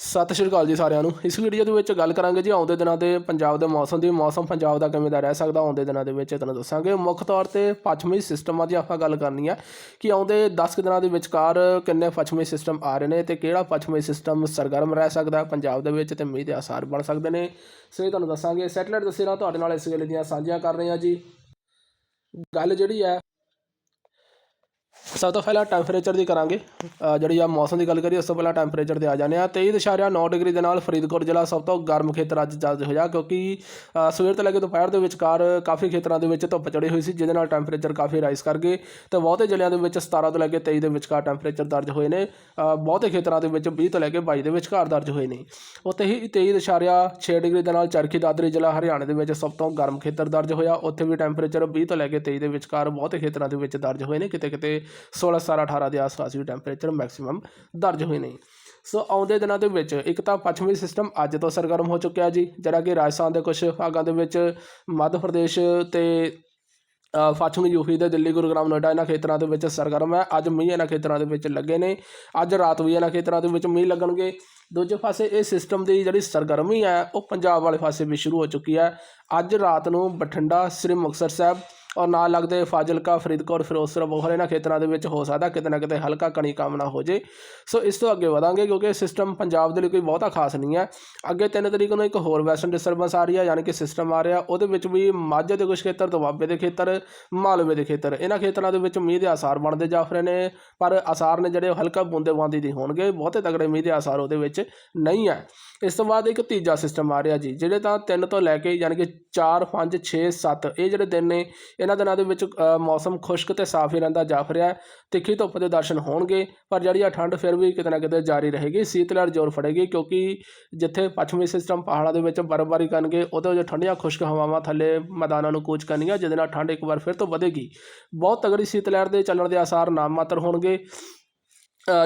ਸਤਿ ਸ਼੍ਰੀ ਅਕਾਲ ਜੀ ਸਾਰਿਆਂ ਨੂੰ। ਇਸ ਵੀਡੀਓ ਦੇ ਵਿੱਚ ਗੱਲ ਕਰਾਂਗੇ ਜੀ ਆਉਂਦੇ ਦਿਨਾਂ ਦੇ ਪੰਜਾਬ ਦੇ ਮੌਸਮ ਦੀ। ਮੌਸਮ ਪੰਜਾਬ ਦਾ ਕਿਵੇਂ ਦਾ ਰਹਿ ਸਕਦਾ, ਆਉਂਦੇ ਦਿਨਾਂ ਦੇ ਵਿੱਚ ਤੁਹਾਨੂੰ ਦੱਸਾਂਗੇ। ਮੁੱਖ ਤੌਰ ਤੇ ਪੱਛਮੀ ਸਿਸਟਮਾਂ ਦੀ ਆਪਾਂ ਗੱਲ ਕਰਨੀ ਹੈ ਕਿ ਆਉਂਦੇ 10 ਕੁ ਦਿਨਾਂ ਦੇ ਵਿਚਕਾਰ ਕਿੰਨੇ ਪੱਛਮੀ ਸਿਸਟਮ ਆ ਰਹੇ ਨੇ ਤੇ ਕਿਹੜਾ ਪੱਛਮੀ ਸਿਸਟਮ ਸਰਗਰਮ ਰਹਿ ਸਕਦਾ, ਪੰਜਾਬ ਦੇ ਵਿੱਚ ਤੇ ਮੀਂਹ ਦੇ ਆਸਾਰ ਬਣ ਸਕਦੇ ਨੇ। ਸੋ ਇਹ ਤੁਹਾਨੂੰ ਦੱਸਾਂਗੇ। ਸੈਟੇਲਾਈਟ ਤਸਵੀਰਾਂ ਤੁਹਾਡੇ ਨਾਲ ਇਸ ਵੇਲੇ ਦੀਆਂ ਸਾਂਝੀਆਂ ਕਰ ਰਹੇ ਹਾਂ ਜੀ। ਗੱਲ ਜਿਹੜੀ ਹੈ ਸਭ ਤੋਂ ਪਹਿਲਾਂ ਟੈਂਪਰੇਚਰ ਦੀ ਕਰਾਂਗੇ। ਜਿਹੜੀ ਆ ਮੌਸਮ ਦੀ ਗੱਲ ਕਰੀਏ, ਉਸ ਤੋਂ ਪਹਿਲਾਂ ਟੈਂਪਰੇਚਰ ਤੇ ਆ ਜਾਂਦੇ ਆ 23.9 ਡਿਗਰੀ ਦੇ ਨਾਲ ਫਰੀਦਕੋਟ ਜ਼ਿਲ੍ਹਾ ਸਭ ਤੋਂ ਗਰਮ ਖੇਤਰ ਅੱਜ ਦਰਜ ਹੋਇਆ ਕਿਉਂਕਿ ਸਵੇਰ ਤੋਂ ਲੈ ਕੇ ਦੁਪਹਿਰ ਦੇ ਵਿਚਕਾਰ ਕਾਫੀ ਖੇਤਰਾਂ ਦੇ ਵਿੱਚ ਧੁੱਪ ਚੜੀ ਹੋਈ ਸੀ, ਜਿਹਦੇ ਨਾਲ ਟੈਂਪਰੇਚਰ ਕਾਫੀ ਰਾਈਜ਼ ਕਰ ਗਏ ਤੇ ਬਹੁਤੇ ਜ਼ਿਲ੍ਹਿਆਂ ਦੇ ਵਿੱਚ 17 ਤੋਂ ਲੈ ਕੇ 23 ਦੇ ਵਿਚਕਾਰ ਟੈਂਪਰੇਚਰ ਦਰਜ ਹੋਏ ਨੇ। ਬਹੁਤੇ ਖੇਤਰਾਂ ਦੇ ਵਿੱਚ 20 ਤੋਂ ਲੈ ਕੇ 22 ਦੇ ਵਿਚਕਾਰ ਦਰਜ ਹੋਏ ਨੇ। ਉੱਥੇ ਹੀ 23.6 ਡਿਗਰੀ ਦੇ ਨਾਲ ਚਰਖੀ ਦਾਦਰੀ ਜ਼ਿਲ੍ਹਾ ਹਰਿਆਣਾ ਦੇ ਵਿੱਚ ਸਭ ਤੋਂ ਗਰਮ ਖੇਤਰ ਦਰਜ ਹੋਇਆ। ਉੱਥੇ ਵੀ ਟੈਂਪਰੇਚਰ 20 ਤੋਂ ਲੈ ਕੇ 23 ਦੇ ਵਿਚਕਾਰ ਬਹੁਤੇ ਖੇਤਰਾਂ ਦੇ ਵਿੱਚ ਦਰਜ ਹੋਏ ਨੇ ਕਿਤੇ ਕਿਤੇ 16 17 18 ਦੇ ਆਸ-ਪਾਸ ਵੀ ਟੈਂਪਰੇਚਰ ਮੈਕਸਿਮਮ ਦਰਜ ਹੋਏ ਨੇ। ਸੋ ਆਉਂਦੇ ਦਿਨਾਂ ਦੇ ਵਿੱਚ ਇੱਕ ਤਾਂ ਪੱਛਮੀ ਸਿਸਟਮ ਅੱਜ ਤੋਂ ਸਰਗਰਮ ਹੋ ਚੁੱਕਿਆ ਜੀ ਜਿਹੜਾ ਕਿ ਰਾਜਸਥਾਨ ਦੇ ਕੁਝ ਭਾਗਾਂ ਦੇ ਵਿੱਚ ਮੱਧ ਪ੍ਰਦੇਸ਼ ਤੇ ਅ, ਪੱਛਮੀ ਯੂਪੀ ਦੇ ਦਿੱਲੀ ਗੁਰੂਗ੍ਰਾਮ ਨੋਇਡਾ ਇਹਨਾਂ ਖੇਤਰਾਂ ਦੇ ਵਿੱਚ ਸਰਗਰਮ ਹੈ। ਅੱਜ ਮੀਂਹ ਇਹਨਾਂ ਖੇਤਰਾਂ ਦੇ ਵਿੱਚ ਲੱਗੇ ਨੇ। ਅੱਜ ਰਾਤ ਵੀ ਇਹਨਾਂ ਖੇਤਰਾਂ ਦੇ ਵਿੱਚ ਮੀਂਹ ਲੱਗਣਗੇ। ਦੂਜੇ ਪਾਸੇ ਇਹ ਸਿਸਟਮ ਦੀ ਜਿਹੜੀ ਸਰਗਰਮੀ ਹੈ ਉਹ ਪੰਜਾਬ ਵਾਲੇ ਪਾਸੇ ਵੀ ਸ਼ੁਰੂ ਹੋ ਚੁੱਕੀ ਹੈ। ਅੱਜ ਰਾਤ ਨੂੰ ਬਠਿੰਡਾ ਸ੍ਰੀ ਮੁਕਤਸਰ ਸਾਹਿਬ ਔਰ ਨਾਲ ਲੱਗਦੇ ਫਾਜ਼ਿਲਕਾ, ਫਰੀਦਕੋਟ, ਫਿਰੋਜ਼ਪੁਰ ਬੋਹਰ ਇਹਨਾਂ ਖੇਤਰਾਂ ਦੇ ਵਿੱਚ ਹੋ ਸਕਦਾ, ਕਿਤੇ ਨਾ ਕਿਤੇ ਹਲਕਾ ਕਣੀ ਕੰਮ ਨਾ ਹੋ ਜੇ। ਸੋ ਇਸ ਤੋਂ ਅੱਗੇ ਵਧਾਂਗੇ ਕਿਉਂਕਿ ਸਿਸਟਮ ਪੰਜਾਬ ਦੇ ਲਈ ਕੋਈ ਬਹੁਤਾ ਖਾਸ ਨਹੀਂ ਹੈ। ਅੱਗੇ 3 ਤਰੀਕ ਨੂੰ ਇੱਕ ਹੋਰ ਵੈਸਟਰਨ ਡਿਸਟਰਬੈਂਸ ਆ ਰਹੀ ਹੈ, ਯਾਨੀ ਕਿ ਸਿਸਟਮ ਆ ਰਿਹਾ, ਉਹਦੇ ਵਿੱਚ ਵੀ ਮਾਝੇ ਦੇ ਕੁਝ ਖੇਤਰ, ਦੁਆਬੇ ਦੇ ਖੇਤਰ, ਮਾਲਵੇ ਦੇ ਖੇਤਰ ਇਹਨਾਂ ਖੇਤਰਾਂ ਦੇ ਵਿੱਚ ਮੀਂਹ ਦੇ ਆਸਾਰ ਬਣਦੇ ਜਾ ਰਹੇ ਨੇ, ਪਰ ਆਸਾਰ ਨੇ ਜਿਹੜੇ ਉਹ ਹਲਕਾ ਬੂੰਦੇਬਾਂਦੀ ਦੇ ਹੋਣਗੇ, ਬਹੁਤੇ ਤਗੜੇ ਮੀਂਹ ਦੇ ਆਸਾਰ ਉਹਦੇ ਵਿੱਚ ਨਹੀਂ ਹੈ। ਇਸ ਤੋਂ ਬਾਅਦ ਇੱਕ ਤੀਜਾ ਸਿਸਟਮ ਆ ਰਿਹਾ ਜੀ, ਜਿਹੜੇ ਤਾਂ 3 ਤੋਂ ਲੈ ਕੇ ਯਾਨੀ ਕਿ 4 5 6 7 ਇਹ ਜਿਹੜੇ ਦਿਨ ਨੇ ਇਹਨਾਂ ਦਿਨਾਂ ਦੇ ਵਿੱਚ ਮੌਸਮ ਖੁਸ਼ਕ ਤੇ ਸਾਫ਼ ਹੀ ਰਹਿੰਦਾ ਜਾਫ ਰਿਹਾ ਤਿੱਖੀ ਧੁੱਪ ਦੇ ਦਰਸ਼ਨ ਹੋਣਗੇ, ਪਰ ਜਿਹੜੀ ਆ ਠੰਡ ਫਿਰ ਵੀ ਕਿਤੇ ਨਾ ਕਿਤੇ ਜਾਰੀ ਰਹੇਗੀ। ਸੀਤ ਲਹਿਰ ਜ਼ੋਰ ਫੜੇਗੀ, ਕਿਉਂਕਿ ਜਿੱਥੇ ਪੱਛਮੀ ਸਿਸਟਮ ਪਹਾੜਾਂ ਦੇ ਵਿੱਚ ਬਰਫ਼ਬਾਰੀ ਕਰਨਗੇ, ਉਹਦੇ ਵਿੱਚ ਠੰਡੀਆਂ ਖੁਸ਼ਕ ਹਵਾਵਾਂ ਥੱਲੇ ਮੈਦਾਨਾਂ ਨੂੰ ਕੂਚ ਕਰਨਗੀਆਂ, ਜਿਹਦੇ ਨਾਲ ਠੰਡ ਇੱਕ ਵਾਰ ਫਿਰ ਤੋਂ ਵਧੇਗੀ। ਬਹੁਤ ਤਗੜੀ ਸੀਤ ਲਹਿਰ ਦੇ ਚੱਲਣ ਦੇ ਆਸਾਰ ਨਾਮ ਮਾਤਰ ਹੋਣਗੇ।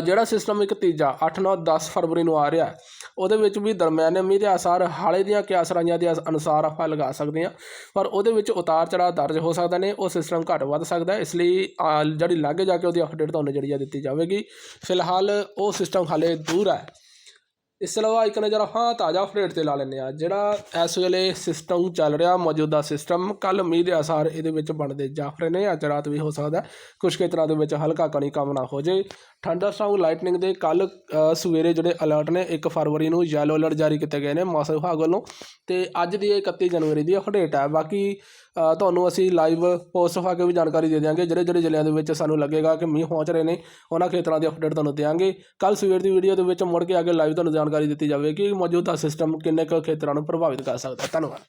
ਜਿਹੜਾ ਸਿਸਟਮ ਇੱਕ ਤੀਜਾ 8 9 10 ਫਰਵਰੀ ਨੂੰ ਆ ਰਿਹਾ ਉਹਦੇ ਵਿੱਚ ਵੀ ਦਰਮਿਆਨੇ ਮੀਂਹ ਦੇ ਆਸਾਰ ਹਾਲੇ ਦੀਆਂ ਕਿਆਸਰਾਈਆਂ ਦੇ ਅਨੁਸਾਰ ਆਪਾਂ ਲਗਾ ਸਕਦੇ ਹਾਂ, ਪਰ ਉਹਦੇ ਵਿੱਚ ਉਤਾਰ ਚੜਾਅ ਦਰਜ ਹੋ ਸਕਦਾ ਨੇ, ਉਹ ਸਿਸਟਮ ਘੱਟ ਵੱਧ ਸਕਦਾ ਇਸ ਲਈ ਜਿਹੜੀ ਲਾਗੇ ਜਾ ਕੇ ਉਹਦੀ ਅਪਡੇਟ ਤੁਹਾਨੂੰ ਜਿਹੜੀ ਆ ਦਿੱਤੀ ਜਾਵੇਗੀ। ਫਿਲਹਾਲ ਉਹ ਸਿਸਟਮ ਹਾਲੇ ਦੂਰ ਹੈ। ਇਸ ਤੋਂ ਇਲਾਵਾ ਇੱਕ ਨਜ਼ਰ ਹਾਂ ਤਾਜ਼ਾ ਅਪਡੇਟ ਤੇ ਲਾ ਲੈਂਦੇ ਆ ਜਿਹੜਾ ਇਸ ਵੇਲੇ ਸਿਸਟਮ ਚੱਲ ਰਿਹਾ, ਮੌਜੂਦਾ ਸਿਸਟਮ ਕੱਲ ਮੀਂਹ ਦੇ ਆਸਾਰ ਇਹਦੇ ਵਿੱਚ ਬਣਦੇ ਜਾਫਰੇ ਨੇ, ਅੱਜ ਰਾਤ ਵੀ ਹੋ ਸਕਦਾ ਹੈ। ਕੁਝ ਖੇਤਰਾਂ ਦੇ ਵਿੱਚ ਹਲਕਾ ਕਣੀ ਕੰਮ ਨਾ ਹੋ ਜੇ ਠੰਡਾ ਸਟਾਊ ਲਾਈਟਨਿੰਗ ਦੇ ਕੱਲ ਸਵੇਰੇ ਜਿਹੜੇ ਅਲਰਟ ਨੇ 1 ਫਰਵਰੀ ਨੂੰ ਯੈਲੋ ਅਲਰਟ ਜਾਰੀ ਕੀਤੇ ਗਏ ਨੇ ਮੌਸਮ ਵਿਭਾਗ ਵੱਲੋਂ। ਤੇ ਅੱਜ ਦੀ ਇਹ 31 ਜਨਵਰੀ ਦੀ ਅਪਡੇਟ ਹੈ। ਬਾਕੀ ਤੁਹਾਨੂੰ ਅਸੀਂ ਲਾਈਵ ਪੋਸਟ ਪਾ ਕੇ ਵੀ ਜਾਣਕਾਰੀ ਦੇ ਦਿਆਂਗੇ। ਜਿਹੜੇ ਜਿਹੜੇ ਜ਼ਿਲ੍ਹਿਆਂ ਦੇ ਵਿੱਚ ਸਾਨੂੰ ਲੱਗੇਗਾ ਕਿ ਮੀਂਹ ਪਹੁੰਚ ਰਹੇ ਨੇ, ਉਹਨਾਂ ਖੇਤਰਾਂ ਦੀ ਅਪਡੇਟ ਤੁਹਾਨੂੰ ਦਿਆਂਗੇ। ਕੱਲ ਸਵੇਰ ਦੀ ਵੀਡੀਓ ਦੇ ਵਿੱਚ ਮੁੜ ਕੇ ਆ ਕੇ ਲਾਈਵ ਤੁਹਾਨੂੰ ਜਾਣਕਾਰੀ ਦਿੱਤੀ ਜਾਵੇਗੀ ਕਿ ਮੌਜੂਦਾ ਸਿਸਟਮ ਕਿੰਨੇ ਕੁ ਖੇਤਰਾਂ ਨੂੰ ਪ੍ਰਭਾਵਿਤ ਕਰ ਸਕਦਾ ਧੰਨਵਾਦ।